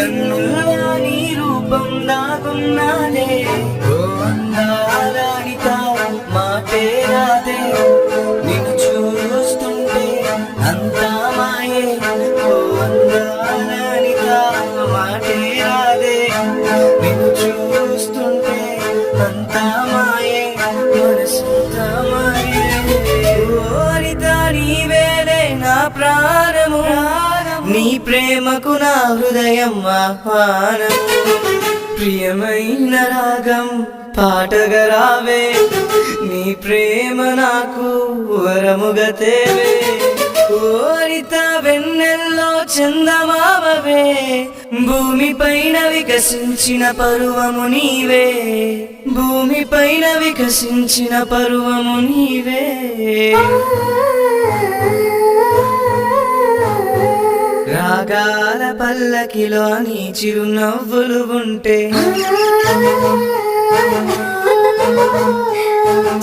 కన్నుల్లా నీ రూపం దాగున్నాదే ఓ అందాలనిత మాటే రాదే. నీ ప్రేమకు నా హృదయం ఆహ్వానం. ప్రియమైన రాగం పాటగా రావే నీ ప్రేమ నాకు వరముగా తేవే. వెన్నెల్లో చందమావవే భూమి పైన వికసించిన పరువము నీవే. భూమి పైన వికసించిన పరువము నీవే. రాగాల పల్లకిలో నీ చిరునవ్వులు ఉంటే.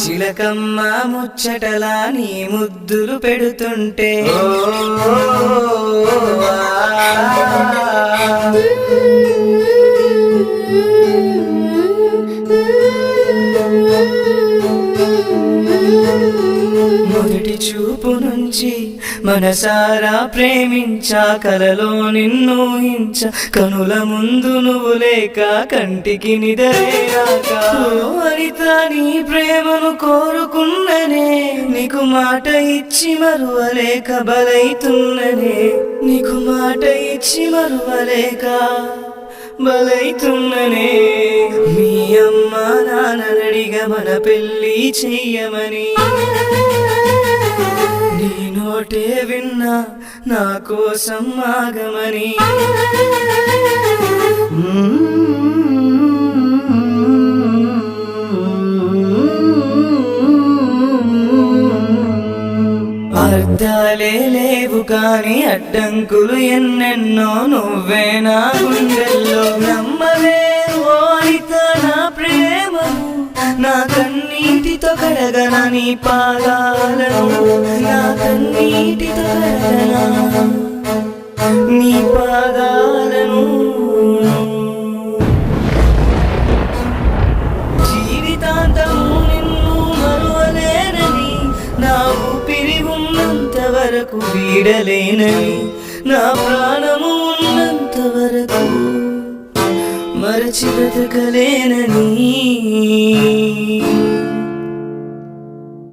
చిలకమ్మ ముచ్చటలా నీ ముద్దులు పెడుతుంటే. మొదటి చూపు నుంచి మనసారా ప్రేమించా కలలో నిన్ను హించ కనుల ముందు నువ్వు లేక కంటికి నిదరేరాక హరిత నీ ప్రేమను కోరుకున్ననే. నీకు మాట ఇచ్చి మరువలేక బలైతున్ననే. నీకు మాట ఇచ్చి మరువలేక బలైతున్ననే. మీ అమ్మ నాన్నడిగా మన పెళ్ళి చెయ్యమని. నీ విన్నా నా కోసం ఆగమని. అర్థాలే లేవు కాని అడ్డంకులు ఎన్నెన్నో నువ్వే నా గుండెల్లో నమ్మవే. నీటితో కడగన నీ పాదాలను నా కన్నీటితో కడగన నీ పాదాలను. జీవితాంతము నిన్ను మరువలేనని నా ఊపిరి ఉన్నంత వరకు వీడలేనని నా ప్రాణము మరచి బ్రతకలేనని